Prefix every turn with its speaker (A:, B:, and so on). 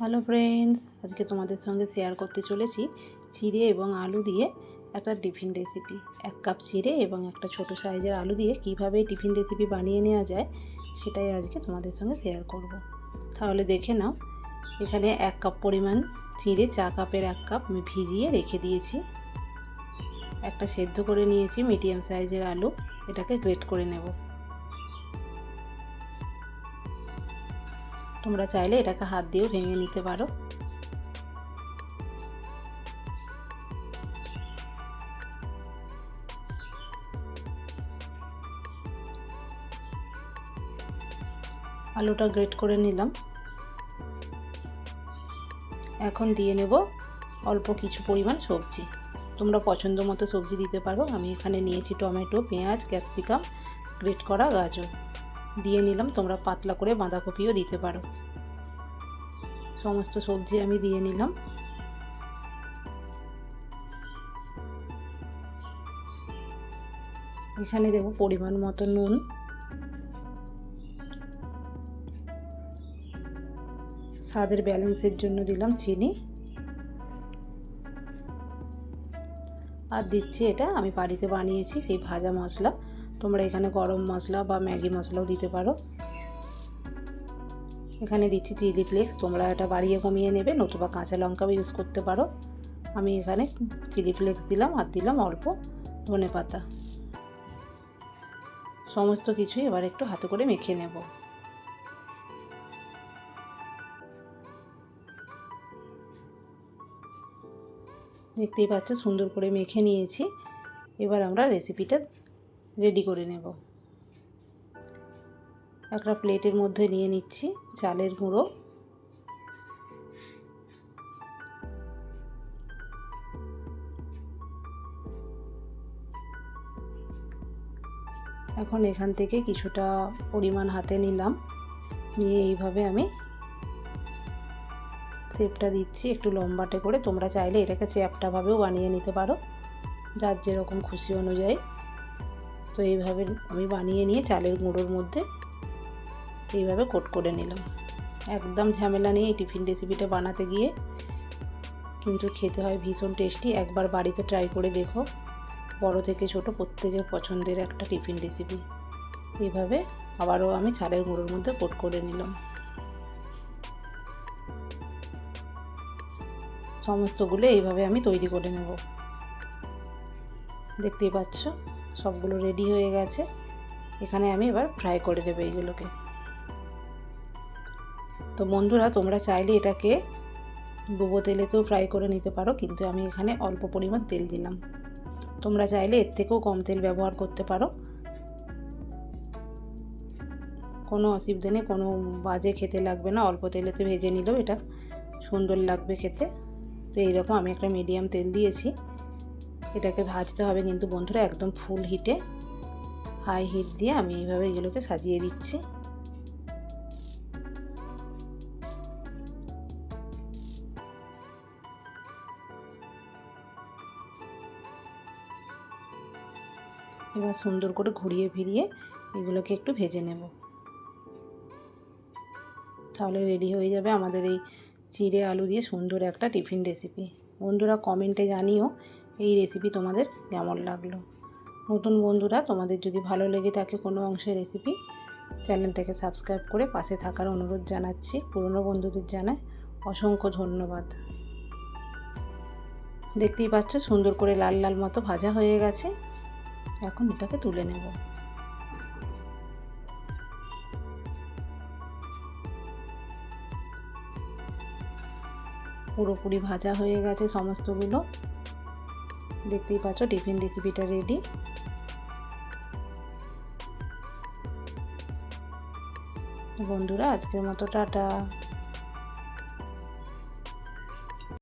A: Hello friends, আজকে তোমাদের সঙ্গে শেয়ার করতে চলেছি চিড়ে এবং আলু দিয়ে একটা টিফিন রেসিপি। এক কাপ চিড়ে এবং একটা ছোট সাইজের আলু দিয়ে কীভাবে টিফিন রেসিপি বানিয়ে নেওয়া যায় সেটাই আজকে তোমাদের সঙ্গে শেয়ার করব। তাহলে দেখে নাও, এখানে এক কাপ পরিমাণ চিড়ে, চা কাপের এক কাপ আমি ভিজিয়ে রেখে দিয়েছি। একটা সেদ্ধ করে নিয়েছি মিডিয়াম সাইজের আলু, এটাকে গ্রেট করে নেব। তোমরা চাইলে এটাকে হাত দিয়েও ভেঙে নিতে পারো। আলুটা গ্রেট করে নিলাম। এখন দিয়ে নেব অল্প কিছু পরিমাণ সবজি। তোমরা পছন্দ মতো সবজি দিতে পারো। আমি এখানে নিয়েছি টমেটো, পেঁয়াজ, ক্যাপসিকাম, গ্রেট করা গাজর। দিয়ে নিলাম, তোমরা পাতলা করে বাঁধাকপিও দিতে পারো। সমস্ত সবজি আমি দিয়ে নিলাম। এখানে দেবো পরিমাণ মতো নুন। স্বাদের ব্যালেন্সের জন্য দিলাম চিনি। আর দিচ্ছি এটা আমি বাড়িতে বানিয়েছি, সেই ভাজা মশলা। তোমরা এখানে গরম মশলা বা ম্যাগি মশলাও দিতে পারো। এখানে দিচ্ছি চিলি ফ্লেক্স, তোমরা এটা বাড়িয়ে কমিয়ে নেবে, নতুবা কাঁচা লঙ্কাও ইউজ করতে পারো। আমি এখানে চিলি ফ্লেক্স দিলাম আর দিলাম অল্প ধনে পাতা। সমস্ত কিছুই এবার একটু হাতে করে মেখে নেব। দেখতেই পাচ্ছ সুন্দর করে মেখে নিয়েছি। এবার আমরা রেসিপিটা রেডি করে নেব। একটা প্লেটের মধ্যে নিয়ে নিচ্ছি চালের গুঁড়ো। এখন এখান থেকে কিছুটা পরিমাণ হাতে নিলাম। নিয়ে এইভাবে আমি শেপটা দিচ্ছি, একটু লম্বাটে করে। তোমরা চাইলে এটাকে চ্যাপটাভাবেও বানিয়ে নিতে পারো, যার যেরকম খুশি অনুযায়ী। তো এইভাবে আমি বানিয়ে নিয়ে চালের গুঁড়োর মধ্যে এইভাবে কোট করে নিলাম। একদম ঝামেলা নেই এই টিফিন রেসিপিটা বানাতে গিয়ে। কিন্তু খেতে হয় ভীষণ টেস্টি একবার বাড়িতে ট্রাই করে দেখো। বড় থেকে ছোট প্রত্যেকের পছন্দের একটা টিফিন রেসিপি এইভাবে আবারও আমি চালের গুঁড়োর মধ্যে কোট করে নিলাম। সমস্তগুলো এইভাবে আমি তৈরি করে নেব। দেখতেই পাচ্ছ? সবগুলো রেডি হয়ে গেছে। এখানে আমি এবার ফ্রাই করে দেবো এইগুলোকে। তো বন্ধুরা, তোমরা চাইলে এটাকে ডুবো তেলেতেও ফ্রাই করে নিতে পারো, কিন্তু আমি এখানে অল্প পরিমাণ তেল দিলাম। তোমরা চাইলে এর থেকেও কম তেল ব্যবহার করতে পারো। কোনো অসুবিধে নেই, কোনো বাজে খেতে লাগবে না। অল্প তেলেতে ভেজে নিলেও এটা সুন্দর লাগবে খেতে। তো এইরকম আমি একটা মিডিয়াম তেল দিয়েছি। এটাকে ভাজতে হবে কিন্তু বন্ধুরা একদম ফুল হিটে হাই হিট দিয়ে আমি এইভাবে এগুলোকে সাজিয়ে দিচ্ছি। এবার সুন্দর করে ঘুরিয়ে ফিরিয়ে এগুলোকে একটু ভেজে নেব। তাহলে রেডি হয়ে যাবে আমাদের এই চিড়ে আলু দিয়ে সুন্দর একটা টিফিন রেসিপি বন্ধুরা কমেন্টে জানিও এই রেসিপি তোমাদের কেমন লাগল? নতুন বন্ধুরা, তোমাদের যদি ভালো লেগে থাকে কোনো অংশের রেসিপি চ্যানেলটাকে সাবস্ক্রাইব করে পাশে থাকার অনুরোধ জানাচ্ছি। পুরনো বন্ধুদের জানায় অসংখ্য ধন্যবাদ। দেখতেই পাচ্ছ, সুন্দর করে লাল লাল মতো ভাজা হয়ে গেছে। এখন এটাকে তুলে নেব। পুরোপুরি ভাজা হয়ে গেছে সমস্তগুলো। দেখতেই পাচ্ছ টিফিন রেসিপিটা রেডি বন্ধুরা আজকের মতো টাটা।